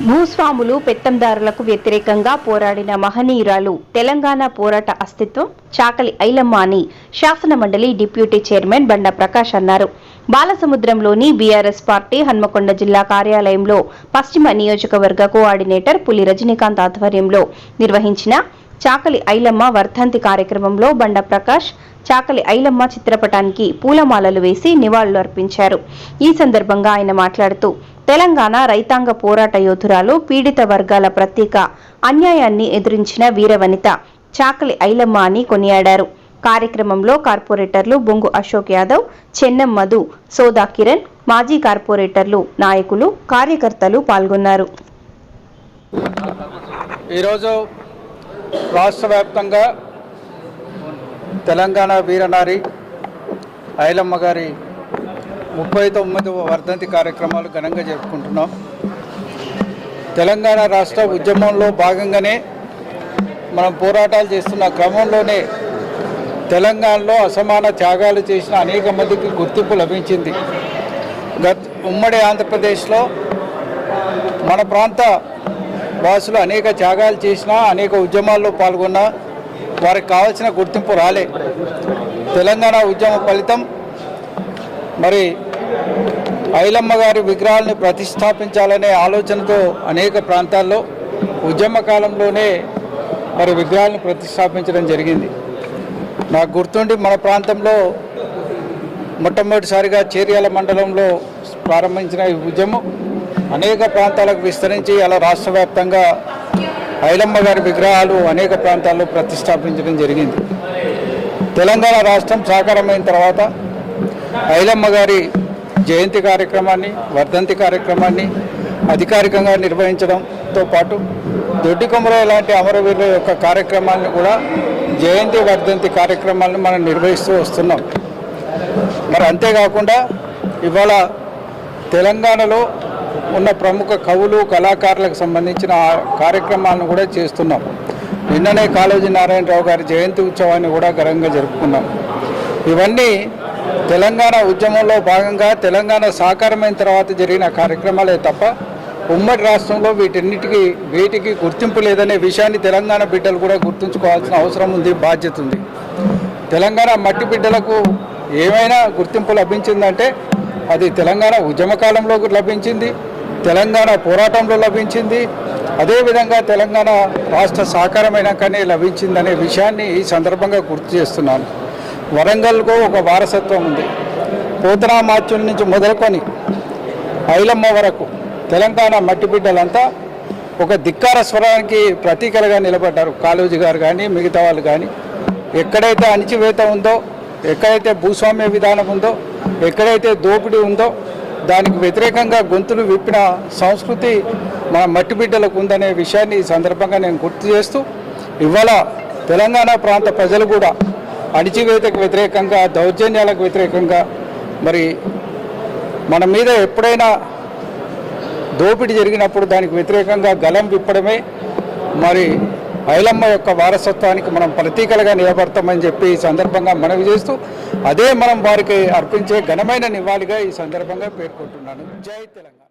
భూస్వాములు పెత్తందారులకు వ్యతిరేకంగా పోరాడిన మహనీయురాలు తెలంగాణ పోరాట అస్తిత్వం చాకలి ఐలమ్మ అని శాసనమండలి డిప్యూటీ చైర్మన్ బండ ప్రకాష్ అన్నారు. బాలసముద్రంలోని బీఆర్ఎస్ పార్టీ హన్మకొండ జిల్లా కార్యాలయంలో పశ్చిమ నియోజకవర్గ కోఆర్డినేటర్ పులి రజనీకాంత్ ఆధ్వర్యంలో నిర్వహించిన చాకలి ఐలమ్మ వర్ధంతి కార్యక్రమంలో బండ ప్రకాష్ చాకలి ఐలమ్మ చిత్రపటానికి పూలమాలలు వేసి నివాళులు అర్పించారు ఈ సందర్భంగా ఆయన మాట్లాడుతూ తెలంగాణ రైతాంగ పోరాట యోధురాలు పీడిత వర్గాల ప్రత్యేక అన్యాయాన్ని ఎదురించిన వీరవనిత చాకలి ఐలమ్మ అని కొనియాడారు. కార్యక్రమంలో కార్పొరేటర్లు బొంగు అశోక్ యాదవ్ చెన్నం మధు సోదా కిరణ్ మాజీ కార్పొరేటర్లు నాయకులు కార్యకర్తలు పాల్గొన్నారు. ఈరోజు రాష్ట్ర వ్యాప్తంగా తెలంగాణ వీరనారి ఐలమ్మ గారి ముప్పై తొమ్మిదవ వర్ధంతి కార్యక్రమాలు ఘనంగా జరుపుకుంటున్నాం. తెలంగాణ రాష్ట్ర ఉద్యమంలో భాగంగానే మనం పోరాటాలు చేస్తున్న క్రమంలోనే తెలంగాణలో అసమాన త్యాగాలు చేసిన అనేక మందికి గుర్తింపు లభించింది. గత ఉమ్మడి ఆంధ్రప్రదేశ్లో మన ప్రాంత వాసులు అనేక త్యాగాలు చేసినా అనేక ఉద్యమాల్లో పాల్గొన్నా వారికి కావాల్సిన గుర్తింపు రాలే. తెలంగాణ ఉద్యమ ఫలితం మరి ఐలమ్మ గారి విగ్రహాలను ప్రతిష్టాపించాలనే ఆలోచనతో అనేక ప్రాంతాల్లో ఉద్యమ కాలంలోనే మరి విగ్రహాలను ప్రతిష్టాపించడం జరిగింది. నాకు గుర్తుండి మన ప్రాంతంలో మొట్టమొదటిసారిగా చేర్యాల మండలంలో ప్రారంభించిన ఈ ఉద్యమం అనేక ప్రాంతాలకు విస్తరించి అలా రాష్ట్ర వ్యాప్తంగా ఐలమ్మ గారి విగ్రహాలు అనేక ప్రాంతాల్లో ప్రతిష్టాపించడం జరిగింది. తెలంగాణ రాష్ట్రం సాకారమైన తర్వాత ఐలమ్మ గారి జయంతి కార్యక్రమాన్ని వర్ధంతి కార్యక్రమాన్ని అధికారికంగా నిర్వహించడంతో పాటు దొడ్డి కొమరయ్య లాంటి అమరవీరుల యొక్క కార్యక్రమాలను కూడా జయంతి వర్ధంతి కార్యక్రమాలను మనం నిర్వహిస్తూ వస్తున్నాం. మరి అంతేకాకుండా ఇవాళ తెలంగాణలో ఉన్న ప్రముఖ కవులు కళాకారులకు సంబంధించిన కార్యక్రమాలను కూడా చేస్తున్నాం. నిన్ననే కాళోజీ నారాయణరావు గారి జయంతి ఉత్సవాన్ని కూడా ఘనంగా జరుపుకున్నాం. ఇవన్నీ తెలంగాణ ఉద్యమంలో భాగంగా తెలంగాణ సాకారమైన తర్వాత జరిగిన కార్యక్రమాలే తప్ప ఉమ్మడి రాష్ట్రంలో వీటన్నిటికీ వీటికి గుర్తింపు లేదనే విషయాన్ని తెలంగాణ బిడ్డలు కూడా గుర్తుంచుకోవాల్సిన అవసరం ఉంది బాధ్యత ఉంది. తెలంగాణ మట్టి బిడ్డలకు ఏమైనా గుర్తింపు లభించిందంటే అది తెలంగాణ ఉద్యమ కాలంలో లభించింది తెలంగాణ పోరాటంలో లభించింది అదేవిధంగా తెలంగాణ రాష్ట్ర సాకారమైనాకనే లభించిందనే విషయాన్ని ఈ సందర్భంగా గుర్తు చేస్తున్నాను. వరంగల్కు ఒక వారసత్వం ఉంది. పోతనామాచ్యుల నుంచి మొదలుకొని ఐలమ్మ వరకు తెలంగాణ మట్టి బిడ్డలంతా ఒక ధిక్కార స్వరానికి ప్రతీకలుగా నిలబడ్డారు. కాళోజీ గారు కానీ మిగతా వాళ్ళు కానీ ఎక్కడైతే అణిచివేత ఉందో ఎక్కడైతే భూస్వామ్య విధానం ఉందో ఎక్కడైతే దోపిడీ ఉందో దానికి వ్యతిరేకంగా గొంతులు విప్పిన సంస్కృతి మన మట్టి బిడ్డలకు ఉందనే విషయాన్ని ఈ సందర్భంగా నేను గుర్తు చేస్తూ ఇవాళ తెలంగాణ ప్రాంత ప్రజలు కూడా అణిచివేతకు వ్యతిరేకంగా దౌర్జన్యాలకు వ్యతిరేకంగా మరి మన మీద ఎప్పుడైనా దోపిడీ జరిగినప్పుడు దానికి వ్యతిరేకంగా గలం విప్పడమే మరి ఐలమ్మ యొక్క వారసత్వానికి మనం ప్రతీకలుగా నిలబడతామని చెప్పి ఈ సందర్భంగా మనవి చేస్తూ అదే మనం వారికి అర్పించే ఘనమైన నివాళిగా ఈ సందర్భంగా పేర్కొంటున్నాను. జై తెలంగాణ.